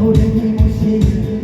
노래를 모시는